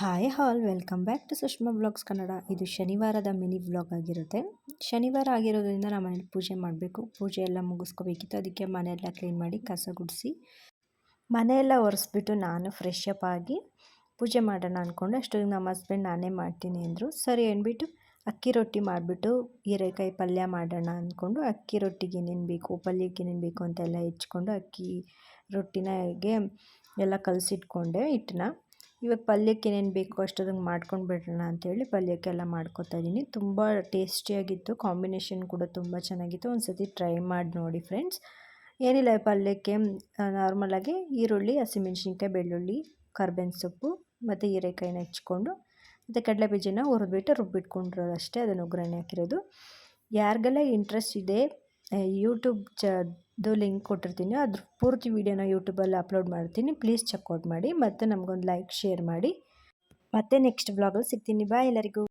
Hi all, welcome back to Sushma blogs Kannada. ಇದು ಶನಿವಾರದ mini blog ಆಗಿರುತ್ತೆ. ಶನಿವಾರ ಆಗಿರೋದ್ರಿಂದ ನಾವು ಮನೇಲಿ ಪೂಜೆ ಮಾಡಬೇಕು. ಪೂಜೆ ಎಲ್ಲ ಮುಗಿಸ್ಕೋಬೇಕಿತ್ತು. ಅದಕ್ಕೆ ಮನೆಯೆಲ್ಲ ಕ್ಲೀನ್ ಮಾಡಿ ಕಸ ಗುಡಿಸಿ ಮನೆಯೆಲ್ಲ ಒರೆಸ್ಬಿಟ್ಟು ನಾನು ಫ್ರೆಶ್ ಅಪ್ ಆಗಿ ಪೂಜೆ ಮಾಡೋಣ ಅಂದ್ಕೊಂಡು ಅಷ್ಟೊಂದು ನಮ್ಮ ಹಸ್ಬೆಂಡ್ ನಾನೇ ಮಾಡ್ತೀನಿ ಅಂದರು. ಸರಿ ಅಂದ್ಬಿಟ್ಟು ಅಕ್ಕಿ ರೊಟ್ಟಿ ಮಾಡಿಬಿಟ್ಟು ಹೀರೆಕಾಯಿ ಪಲ್ಯ ಮಾಡೋಣ ಅಂದ್ಕೊಂಡು ಅಕ್ಕಿ ರೊಟ್ಟಿಗೆ ಏನೇನು ಬೇಕು, ಪಲ್ಯಕ್ಕೆ ಏನೇನು ಬೇಕು ಅಂತೆಲ್ಲ ಹೆಚ್ಕೊಂಡು ಅಕ್ಕಿ ರೊಟ್ಟಿನಾಗೆ ಎಲ್ಲ ಕಲಸಿಟ್ಕೊಂಡೆ ಹಿಟ್ಟನ್ನ. ಇವಾಗ ಪಲ್ಯಕ್ಕೆ ಏನೇನು ಬೇಕು ಅಷ್ಟೊಂದು ಮಾಡ್ಕೊಂಡು ಬಿಡೋಣ ಅಂಥೇಳಿ ಪಲ್ಯಕ್ಕೆಲ್ಲ ಮಾಡ್ಕೊತಾ ಇದ್ದೀನಿ. ತುಂಬ ಟೇಸ್ಟಿಯಾಗಿತ್ತು, ಕಾಂಬಿನೇಷನ್ ಕೂಡ ತುಂಬ ಚೆನ್ನಾಗಿತ್ತು. ಒಂದು ಸತಿ ಟ್ರೈ ಮಾಡಿ ನೋಡಿ ಫ್ರೆಂಡ್ಸ್. ಏನಿಲ್ಲ, ಪಲ್ಯಕ್ಕೆ ನಾರ್ಮಲಾಗಿ ಈರುಳ್ಳಿ, ಹಸಿಮೆಣ್ಸಿನ್ಕಾಯಿ, ಬೆಳ್ಳುಳ್ಳಿ, ಕರ್ಬೇವಿನ ಸೊಪ್ಪು ಮತ್ತು ಹೀರೆಕಾಯಿನ ಹೆಚ್ಕೊಂಡು ಮತ್ತು ಕಡಲೆ ಬೀಜನ ಹುರಿದ್ಬಿಟ್ಟು ರುಬ್ಬಿಟ್ಕೊಂಡಿರೋದು ಅಷ್ಟೇ, ಅದನ್ನು ಒಗ್ಗರಣೆ ಹಾಕಿರೋದು. ಯಾರಿಗೆಲ್ಲ ಇಂಟ್ರೆಸ್ಟ್ ಇದೆ ಯೂಟ್ಯೂಬ್ ಚದು ಲಿಂಕ್ ಕೊಟ್ಟಿರ್ತೀನಿ. ಅದ್ರ ಪೂರ್ತಿ ವೀಡಿಯೋನ ಯೂಟ್ಯೂಬಲ್ಲಿ ಅಪ್ಲೋಡ್ ಮಾಡ್ತೀನಿ. ಪ್ಲೀಸ್ ಚೆಕ್ಔಟ್ ಮಾಡಿ. ಮತ್ತು ನಮಗೊಂದು ಲೈಕ್ ಶೇರ್ ಮಾಡಿ. ಮತ್ತೆ ನೆಕ್ಸ್ಟ್ ಬ್ಲಾಗಲ್ಲಿ ಸಿಗ್ತೀನಿ. ಬಾಯ್ ಎಲ್ಲರಿಗೂ.